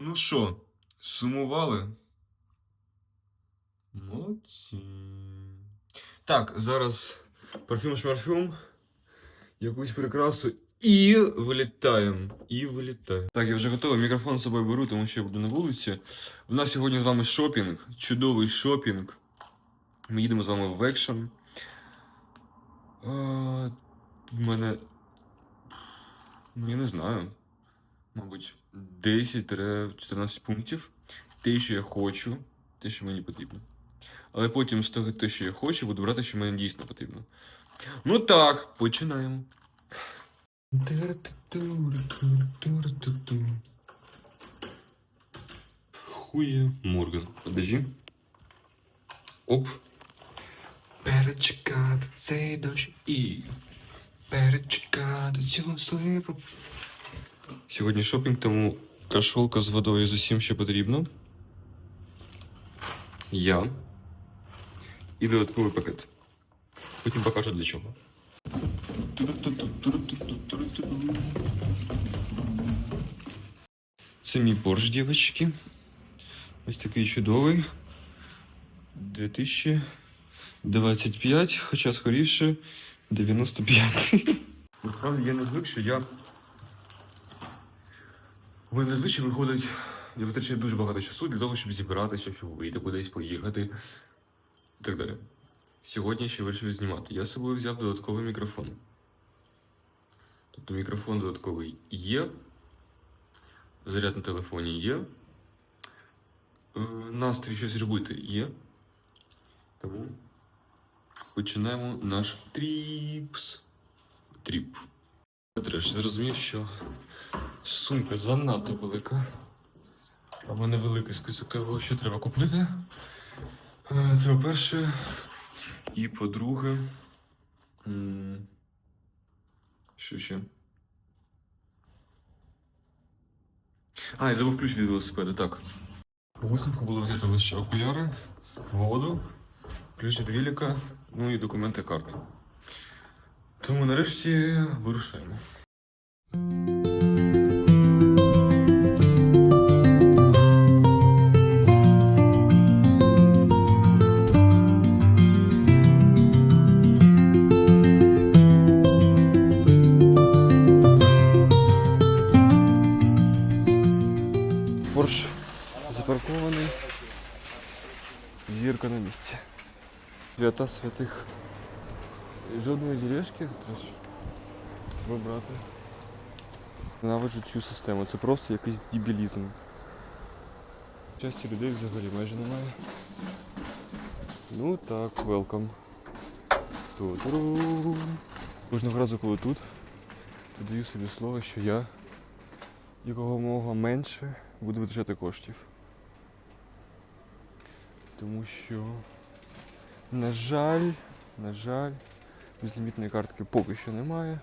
Ну що, сумували? Молодці. Так, зараз парфюм шмарфюм, якусь прикрасу і вилітаємо. І вилітаємо. Так, я вже готовий. Мікрофон з собою беру, тому що я буду на вулиці. У нас сьогодні з вами шопінг, чудовий шопінг. Ми їдемо з вами в екшен. В мене. Ну, я не знаю. Мабуть, 10-14 пунктів. Те, що я хочу, те, що мені потрібно. Але потім з того, те, що я хочу, буду брати, що мені дійсно потрібно. Ну так, починаємо. Хуя Морган. Подожди. Оп. Перечекати цей дощ і перечекати цю сливу. Сьогодні шопінг, тому кашолка з водою з усім, що потрібно. Я. І додатковий пакет. Потім покажу для чого. Це мій борщ, дівчатки. Ось такий чудовий. 2025, хоча скоріше 95. Насправді я не звик, що я. У мене зазвичай виходить. Я витрачаю дуже багато часу для того, щоб зібратися, щоб вийти кудись, поїхати і так далі. Сьогодні ще вирішив знімати. Я з собою взяв додатковий мікрофон. Тобто мікрофон додатковий є. Заряд на телефоні є. Е, Настрій щось робити є. Тому починаємо наш тріпс. Тріп. Треш, зрозумів, що сумка занадто велика. А в мене великий список того, що треба купити. Е, Це по-перше. І по-друге. Що ще? А, я забув ключ від велосипеда, так. У висновку було взяти лише окуляри, воду, ключ від віліка, ну і документи карту. Тому нарешті вирушаємо. Зірка на місці. Свята святих. Жодної ділешки вибрати. Ненавиджу цю систему. Це просто якийсь дебілізм. Часті людей взагалі майже немає. Ну так, велкам. Кожного разу, коли тут, даю собі слово, що я якомога менше буду витрачати коштів. Тому що, на жаль, на жаль, безлімітної картки поки що немає.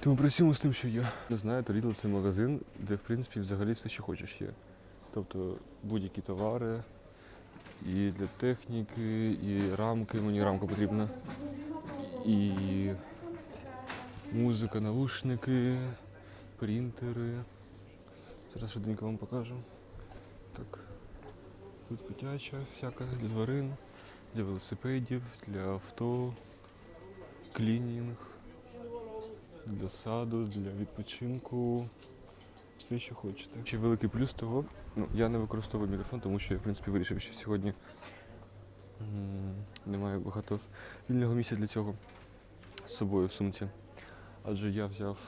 Тому працюємо з тим, що я не знаю, то Lidl це магазин, де в принципі взагалі все, що хочеш є. Тобто будь-які товари, і для техніки, і рамки, мені рамка потрібна, і музика, наушники, принтери. Зараз швиденько вам покажу. Так. Тут котяча всяка для тварин, для велосипедів, для авто, клінінг, для саду, для відпочинку. Все, що хочете. Ще великий плюс того, ну, я не використовую мікрофон, тому що я в принципі вирішив, що сьогодні немає багато вільного місця для цього з собою в сумці. Адже я взяв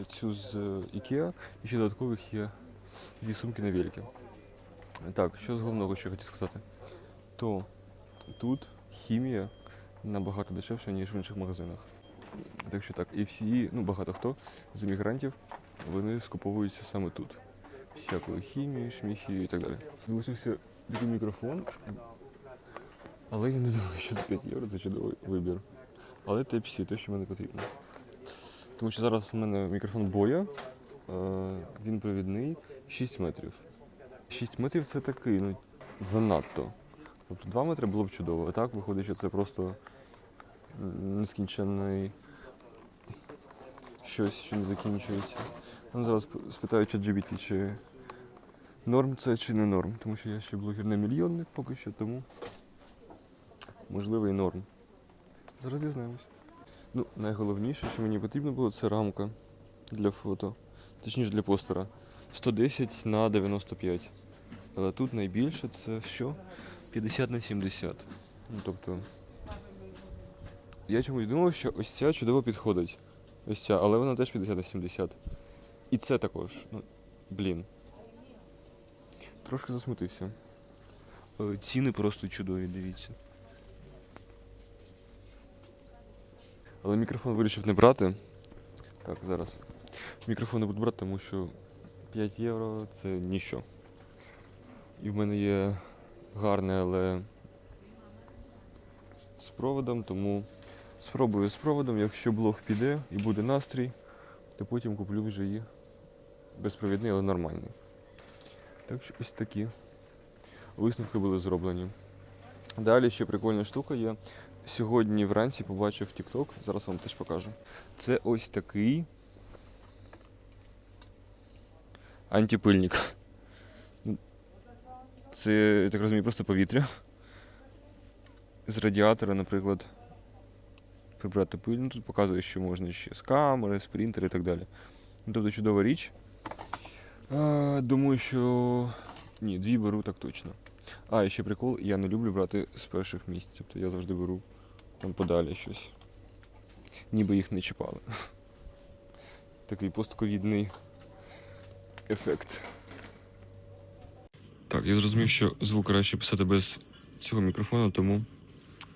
е, цю з е, IKEA і ще додаткових є дві сумки на великі. Так, що з головного, що я хотів сказати, то тут хімія набагато дешевша, ніж в інших магазинах. Так що так, і всі, ну багато хто з емігрантів, вони скуповуються саме тут. Всякою хімією, шміхією і так далі. Залишився такий мікрофон, але я не думаю, що за 5 євро це чудовий вибір. Але Type-C, те, що мені потрібно. Тому що зараз в мене мікрофон боя, е, він провідний 6 метрів. 6 метрів це такий, ну, занадто. Тобто 2 метри було б чудово, а так виходить, що це просто нескінченний щось, що не закінчується. Ну, зараз спитаю ChatGPT, чи норм це чи не норм, тому що я ще блогер не мільйонник поки що, тому можливо і норм. Зараз дізнаємось. Ну, найголовніше, що мені потрібно було, це рамка для фото, точніше для постера. 110 на 95. Але тут найбільше це що? 50 на 70. Ну, тобто. Я чомусь думав, що ось ця чудово підходить. Ось ця, але вона теж 50 на 70. І це також. Ну, блін. Трошки засмутився. Ціни просто чудові, дивіться. Але мікрофон вирішив не брати. Так, зараз. Мікрофон не буду брати, тому що 5 євро це ніщо. І в мене є гарне, але з проводом, тому спробую з проводом. Якщо блог піде і буде настрій, то потім куплю вже і безпровідний, але нормальний. Так що ось такі висновки були зроблені. Далі ще прикольна штука є. Сьогодні вранці побачив TikTok, зараз вам теж покажу. Це ось такий антипильник. Це, я так розумію, просто повітря. З радіатора, наприклад, прибрати пиль. Ну, тут показує, що можна ще з камери, з принтера і так далі. Ну, тобто чудова річ. А, думаю, що. Ні, дві беру так точно. А, і ще прикол, я не люблю брати з перших місць. Тобто я завжди беру там подалі щось. Ніби їх не чіпали. Такий постковідний ефект. Так, я зрозумів, що звук краще писати без цього мікрофону, тому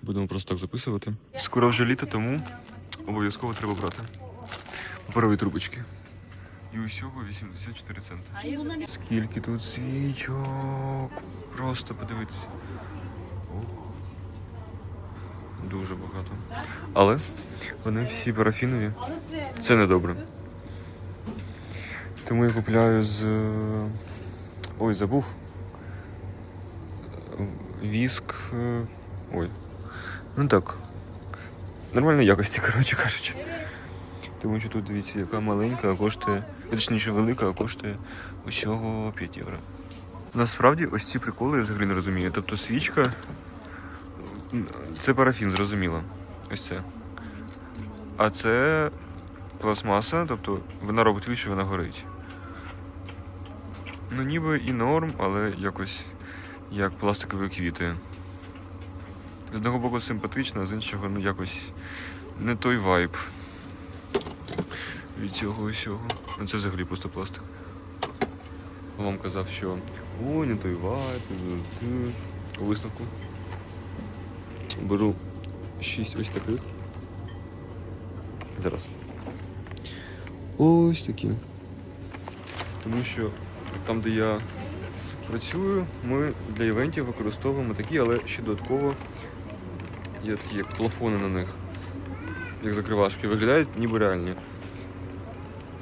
будемо просто так записувати. Скоро вже літо, тому обов'язково треба брати паперові трубочки. І усього 84 центи. Скільки тут свічок. Просто подивитися. Дуже багато. Але вони всі парафінові. Це недобре. Тому я купляю з. е, Ой, забув. Е, Віск. е, Ой. Ну так. Нормальної якості, коротше кажучи. Тому що тут дивіться, яка маленька, а коштує, точніше велика, а коштує усього 5 євро. Насправді ось ці приколи я взагалі не розумію. Тобто свічка це парафін, зрозуміло. Ось це. А це пластмаса, тобто вона робить що вона горить. Ну ніби і норм, але якось як пластикові квіти. З одного боку симпатично, а з іншого ну якось не той вайб від цього усього. Ну це взагалі просто пластик. Вам казав, що ой, не той вайб, у висновку. Беру шість ось таких. Зараз. Ось такі. Тому що там, де я працюю, ми для івентів використовуємо такі, але ще додатково є такі як плафони на них, як закривашки. Виглядають ніби реальні.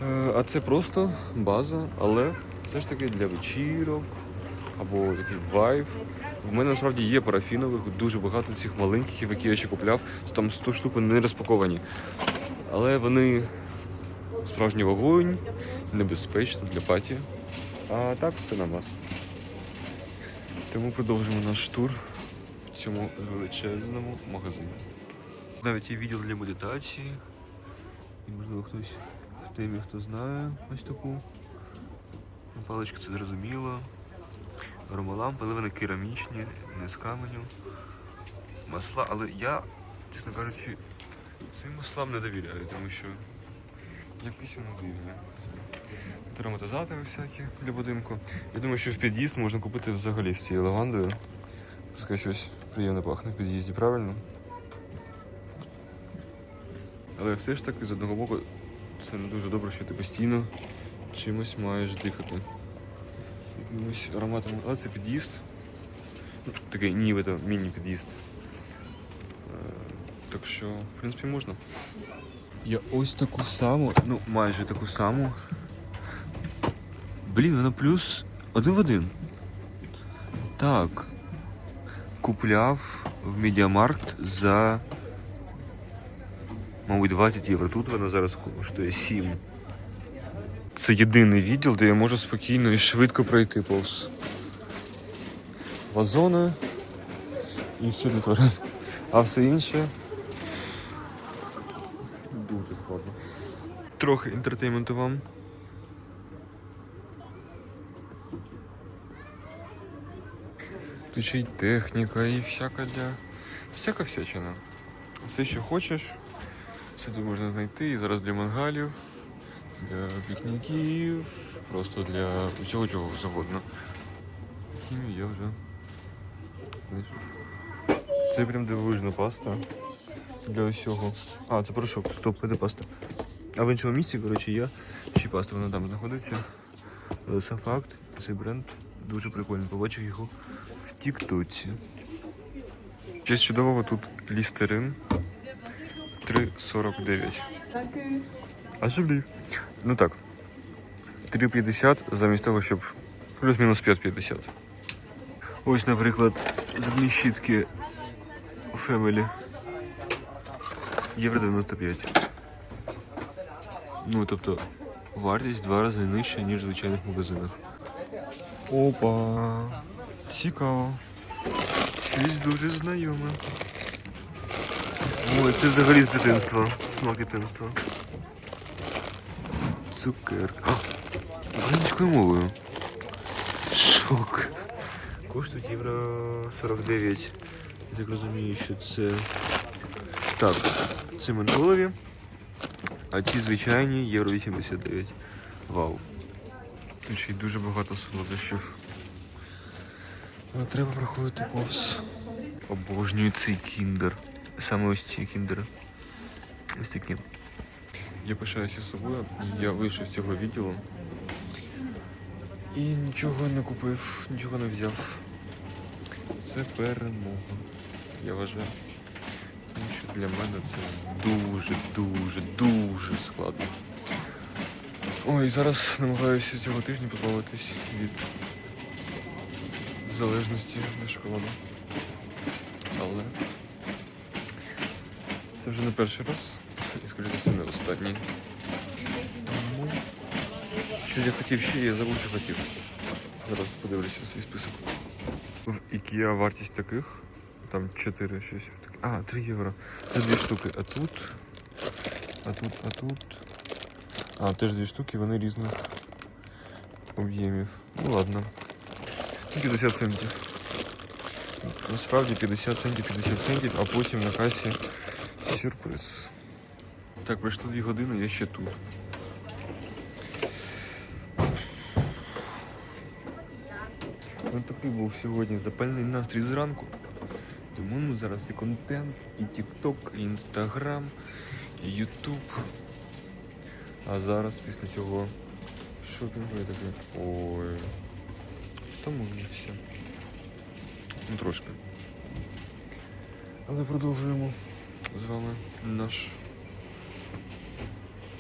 Е, А це просто база, але все ж таки для вечірок або такий вайб. В мене насправді є парафінових, дуже багато цих маленьких, які я ще купляв. Там 100 штук не розпаковані. Але вони справжній вогонь, небезпечно для паті. А так це на вас. Тому продовжимо наш тур в цьому величезному магазині. Навіть є відділ для медитації. І можливо хтось в темі, хто знає ось таку. Паличка це зрозуміло. Ромолампи, але вони керамічні, не з каменю. Масла, але я, чесно кажучи, цим маслам не довіряю, тому що якісь воно дивне. Ароматизатори всякі для будинку. Я думаю, що в під'їзд можна купити взагалі з цією лавандою. Пускай щось приємно пахне в під'їзді, правильно? Але все ж таки, з одного боку, це не дуже добре, що ти постійно чимось маєш дихати. Якимось ароматом. Але це під'їзд. Ну, Такий нібито міні-під'їзд. Е, Так що, в принципі, можна. Я ось таку саму, ну майже таку саму. Блін, вона плюс один в один. Так. Купляв в Медіамаркт за. Мабуть, 20 євро. Тут вона зараз коштує 7. Це єдиний відділ, де я можу спокійно і швидко пройти повз. Вазони і сірі тварин. А все інше дуже складно. Трохи інтертейменту вам. Ще й техніка, і всяка для. Всяка всячина. Все, що хочеш, все тут можна знайти. І зараз для мангалів, для пікніків, просто для усього чого завгодно. Ну, я вже знайшов. Це прям дивовижна паста для усього. А, це порошок, стоп, це паста. А в іншому місці, коротше, є ще паста, вона там знаходиться. Але сам факт, цей бренд дуже прикольний. Побачив його Тіктоці. Честь чудового тут лістерин 3,49. А жиблі? Ну так. 3,50 замість того, щоб плюс-мінус 5,50. Ось, наприклад, зубні щітки Family. Євро 95. Ну, тобто, вартість в два рази нижча, ніж в звичайних магазинах. Опа! Цікаво. Щось дуже знайоме. Ой, це взагалі з дитинства. Смак дитинства. Цукерка. Українською мовою. Шок. Коштують євро 49. Я так розумію, що це. Так, це ментолові. А ці звичайні євро 89. Вау. Ще й дуже багато солодощів. Але треба проходити повз. Обожнюю цей кіндер. Саме ось ці кіндери. Ось такі. Я пишаюся собою. Я вийшов з цього відділу. І нічого не купив, нічого не взяв. Це перемога. Я вважаю. Тому що для мене це дуже, дуже, дуже складно. Ой, зараз намагаюся цього тижня позбавитись від залежності від шоколаду. Але це вже не перший раз і скоріше не останній. Тому що я хотів ще, я забув, що хотів. Зараз подивлюся свій список. В IKEA вартість таких. Там 4 щось. А, 3 євро. Це дві штуки. А тут. А тут, а тут. А, теж дві штуки, вони різних об'ємів. Ну ладно. Ну, 50 центів. Насправді 50 центів, 50 центів, а потім на касі сюрприз. Так, пройшло 2 години, я ще тут. Ну такий був сьогодні запальний настрій зранку. Тому ну, зараз і контент, і TikTok, і Instagram, і YouTube. А зараз після цього шопінгу я такий. Ой. Втомився. Ну трошки. Але продовжуємо з вами наш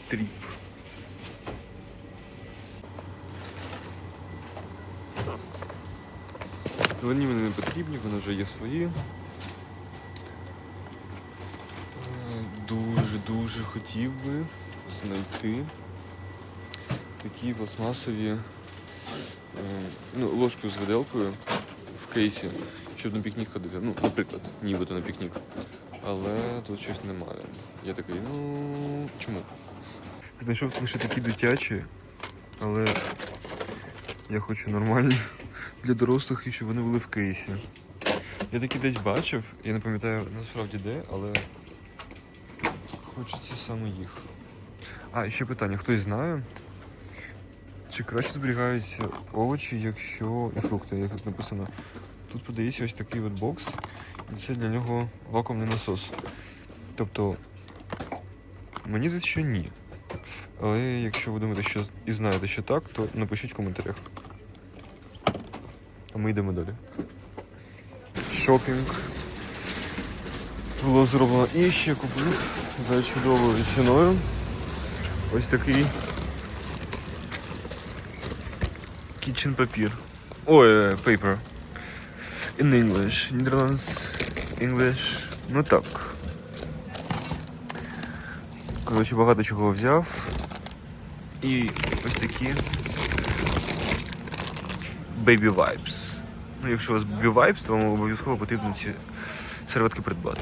тріп. Вони мені не потрібні, вони вже є свої. Дуже-дуже хотів би знайти такі пластмасові ну, ложку з виделкою в кейсі, щоб на пікнік ходити. Ну, наприклад, нібито на пікнік. Але тут щось немає. Я такий, ну чому? Знайшов лише такі дитячі, але я хочу нормальні для дорослих і щоб вони були в кейсі. Я такі десь бачив, я не пам'ятаю насправді де, але хочеться саме їх. А, і ще питання, хтось знає? Чи краще зберігаються овочі, якщо і фрукти, як тут написано. Тут подається ось такий от бокс, і це для нього вакуумний насос. Тобто, мені здається, що ні. Але якщо ви думаєте, що і знаєте, що так, то напишіть в коментарях. А ми йдемо далі. Шопінг. Було зроблено і ще купив за чудовою ціною. Ось такий kitchen папір. Ой, е, paper. In English. Netherlands, English. Ну так. Коротше, багато чого взяв. І ось такі Baby Vibes. Ну, якщо у вас Baby Vibes, то вам обов'язково потрібно ці серветки придбати.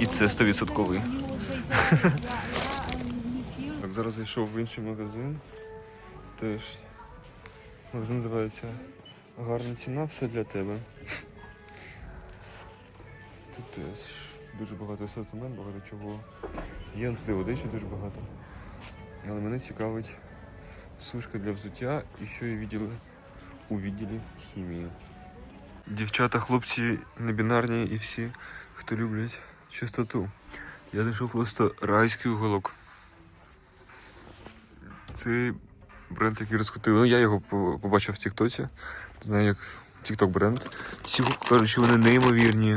І це 100%. Так, зараз зайшов в інший магазин. Теж магазин називається Гарна ціна, все для тебе. Тут теж дуже багато асортимент, багато чого. Є і водичі дуже багато. Але мене цікавить сушка для взуття і що я відділи у відділі хімії. Дівчата, хлопці небінарні і всі, хто люблять чистоту. Я знайшов просто райський уголок. Цей бренд, який розкрутили. Ну, я його побачив в Тіктоці. Знаю, як TikTok бренд. Ці що вони неймовірні.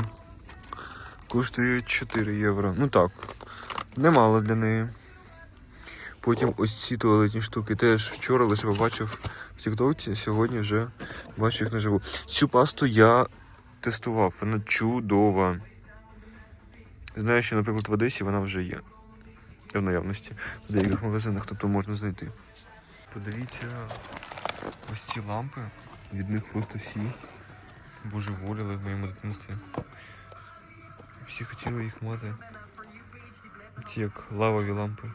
Коштують 4 євро. Ну так, немало для неї. Потім ось ці туалетні штуки теж вчора лише побачив в Тіктоці, сьогодні вже бачу їх наживу. Цю пасту я тестував, вона чудова. Знаю, що, наприклад, в Одесі вона вже є. В наявності в деяких магазинах, тобто можна знайти. Подивіться, ось ці лампи, від них просто всі божеволіли в моєму дитинстві. Всі хотіли їх мати. Ці як лавові лампи.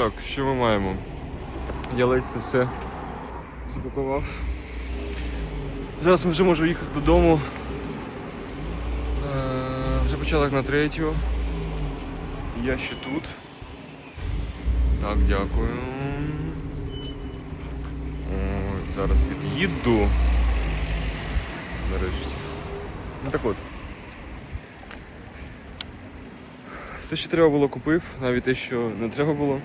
Так, що ми маємо? Я ледь це все запакував. Зараз ми вже можу їхати додому. Е, Вже почала як на третю. Я ще тут. Так, дякую. О, зараз від'їду. Нарешті. Ну так от. Все, що треба було, купив, навіть те, що не треба було.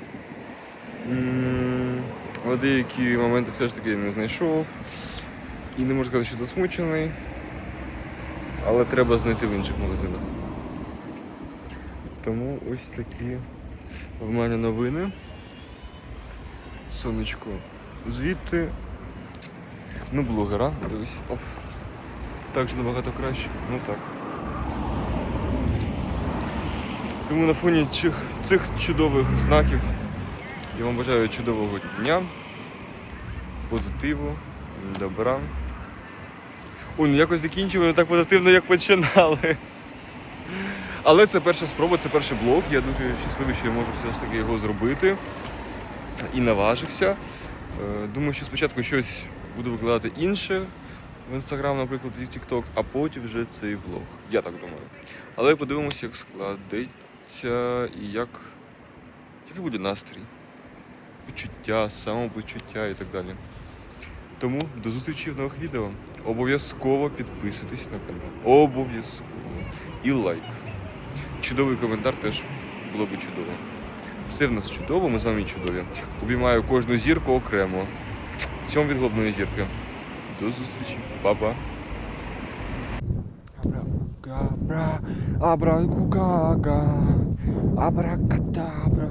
Але деякі моменти все ж таки я не знайшов. І не можу сказати, що засмучений. Але треба знайти в інших магазинах. Тому ось такі в мене новини. Сонечко звідти. Ну, блогера, дивись. Оп. Так же набагато краще. Ну так. Тому на фоні цих, цих чудових знаків я вам бажаю чудового дня, позитиву, добра. Ой, ну якось закінчили не так позитивно, як починали. Але це перша спроба, це перший блог. Я дуже щасливий, що я можу все ж таки його зробити. І наважився. Е, Думаю, що спочатку щось буду викладати інше в інстаграм, наприклад, і TikTok, а потім вже цей влог. Я так думаю. Але подивимося, як складеться і як, який буде настрій, почуття, самопочуття і так далі. Тому до зустрічі в нових відео. Обов'язково підписуйтесь на канал. Обов'язково. І лайк. Чудовий коментар теж було би чудово. Все в нас чудово, ми з вами чудові. Обіймаю кожну зірку окремо. Цьому від головної зірки. До зустрічі. Па-па. Абра, абра, кукага, абракадабра.